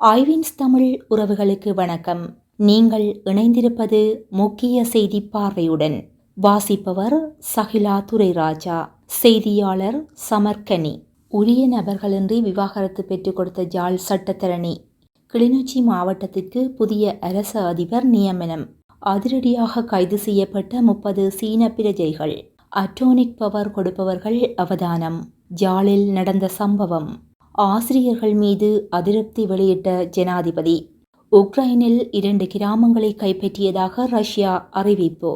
ஐவின்ஸ் தமிழ் உறவுகளுக்கு வணக்கம். நீங்கள் இணைந்திருப்பது முக்கிய செய்தி பார்வையுடன் வாசிப்பவர் சகிலா துரைராஜா செய்தியாளர் சமர்கனி. உரிய நபர்களின்றி விவாகரத்து பெற்றுக் கொடுத்த ஜாழ் சட்டத்தரணி கிளிநொச்சி மாவட்டத்திற்கு புதிய அரச அதிபர் நியமனம் அதிரடியாக கைது செய்யப்பட்ட முப்பது சீன பிரஜைகள் அட்டோனிக் பவர் கொடுப்பவர்கள் அவதானம் ஜாலில் நடந்த சம்பவம். ஆசிரியர்கள் மீது அதிருப்தி வெளியிட்ட ஜனாதிபதி. உக்ரைனில் இரண்டு கிராமங்களை கைப்பற்றியதாக ரஷ்யா அறிவிப்பு.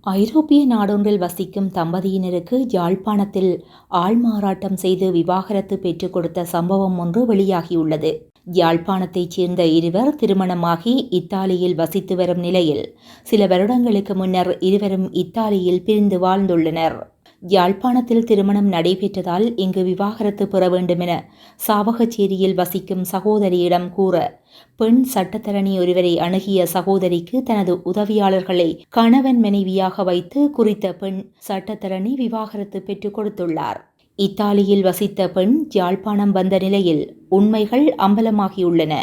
ஐரோப்பிய நாடொன்றில் வசிக்கும் தம்பதியினருக்கு யாழ்ப்பாணத்தில் ஆள்மாறாட்டம் செய்து விவாகரத்து பெற்றுக் கொடுத்த சம்பவம் ஒன்று வெளியாகியுள்ளது. யாழ்ப்பாணத்தைச் சேர்ந்த இருவர் திருமணமாகி இத்தாலியில் வசித்து வரும் நிலையில் சில வருடங்களுக்கு முன்னர் இருவரும் இத்தாலியில் பிரிந்து வாழ்ந்துள்ளனர். யாழ்ப்பாணத்தில் திருமணம் நடைபெற்றதால் இங்கு விவாகரத்து பெற வேண்டுமென சாவகச்சேரியில் வசிக்கும் சகோதரியிடம் கூற பெண் சட்டத்தரணி ஒருவரை அணுகிய சகோதரிக்கு தனது உதவியாளர்களை கணவன் மனைவியாக வைத்து குறித்த பெண் சட்டத்தரணி விவாகரத்து பெற்றுக் கொடுத்துள்ளார். இத்தாலியில் வசித்த பெண் யாழ்ப்பாணம் வந்த நிலையில் உண்மைகள் அம்பலமாகியுள்ளன.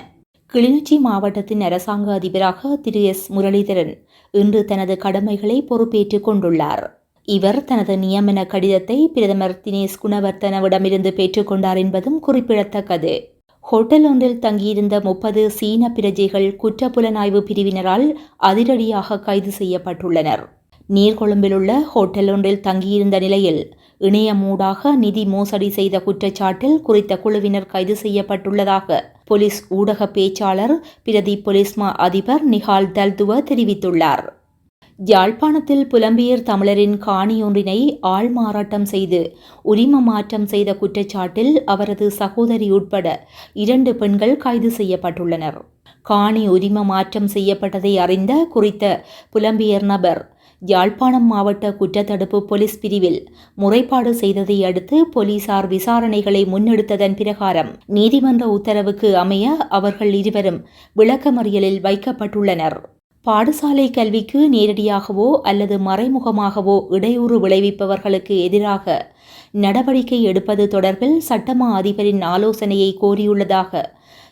கிளிநொச்சி மாவட்டத்தின் அரசாங்க அதிபராக திரு எஸ். முரளிதரன் இன்று தனது கடமைகளை பொறுப்பேற்றுக் கொண்டுள்ளார். இவர் தனது நியமன கடிதத்தை பிரதமர் தினேஷ் குணவர்த்தனவிடமிருந்து பெற்றுக்கொண்டார் என்பதும் குறிப்பிடத்தக்கது. ஹோட்டல் ஒன்றில் தங்கியிருந்த முப்பது சீன பிரஜைகள் குற்றப்புலனாய்வு பிரிவினரால் அதிரடியாக கைது செய்யப்பட்டுள்ளனர். நீர்கொழும்பில் உள்ள ஹோட்டல் ஒன்றில் தங்கியிருந்த நிலையில் இணையமூடாக நிதி மோசடி செய்த குற்றச்சாட்டில் குறித்த குழுவினர் கைது செய்யப்பட்டுள்ளதாக போலீஸ் ஊடக பேச்சாளர் பிரதி போலீஸ்மா அதிபர் நிஹால் தல்துவ தெரிவித்துள்ளார். யாழ்ப்பாணத்தில் புலம்பியர் தமிழரின் காணியொன்றினை ஆள் ஆள்மாறாட்டம் செய்து உரிம மாற்றம் செய்த குற்றச்சாட்டில் அவரது சகோதரி உட்பட இரண்டு பெண்கள் கைது செய்யப்பட்டுள்ளனர். காணி உரிம மாற்றம் செய்யப்பட்டதை அறிந்த குறித்த புலம்பியர் நபர் யாழ்ப்பாணம் மாவட்ட குற்றத்தடுப்பு போலீஸ் பிரிவில் முறைப்பாடு செய்ததை அடுத்து போலீசார் விசாரணைகளை முன்னெடுத்ததன் பிரகாரம் நீதிமன்ற உத்தரவுக்கு அமைய அவர்கள் இருவரும் விளக்கமறியலில் வைக்கப்பட்டுள்ளனர். பாடசாலை கல்விக்கு நேரடியாகவோ அல்லது மறைமுகமாகவோ இடையூறு விளைவிப்பவர்களுக்கு எதிராக நடவடிக்கை எடுப்பது தொடர்பில் சட்டமா அதிபரின் ஆலோசனையை கோரியுள்ளதாக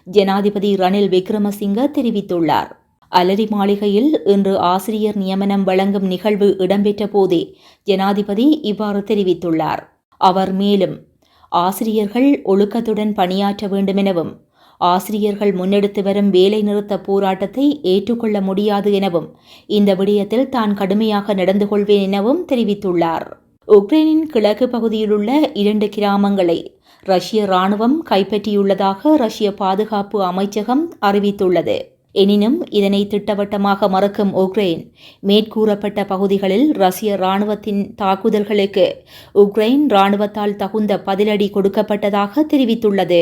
ஜனாதிபதி ரணில் விக்ரமசிங்க தெரிவித்துள்ளார். அலரி மாளிகையில் இன்று ஆசிரியர் நியமனம் வழங்கும் நிகழ்வு இடம்பெற்ற போதே ஜனாதிபதி இவ்வாறு தெரிவித்துள்ளார். அவர் மேலும் ஆசிரியர்கள் ஒழுக்கத்துடன் பணியாற்ற வேண்டுமெனவும் ஆசிரியர்கள் முன்னெடுத்து வரும் வேலை நிறுத்த போராட்டத்தை ஏற்றுக்கொள்ள முடியாது எனவும் இந்த விடயத்தில் தான் கடுமையாக நடந்து கொள்வேன் எனவும் தெரிவித்துள்ளார். உக்ரைனின் கிழக்கு பகுதியிலுள்ள இரண்டு கிராமங்களை ரஷ்ய ராணுவம் கைப்பற்றியுள்ளதாக ரஷ்ய பாதுகாப்பு அமைச்சகம் அறிவித்துள்ளது. எனினும் இதனை திட்டவட்டமாக மறுக்கும் உக்ரைன் மேற்கூறப்பட்ட பகுதிகளில் ரஷ்ய ராணுவத்தின் தாக்குதல்களுக்கு உக்ரைன் ராணுவத்தால் தகுந்த பதிலடி கொடுக்கப்பட்டதாக தெரிவித்துள்ளது.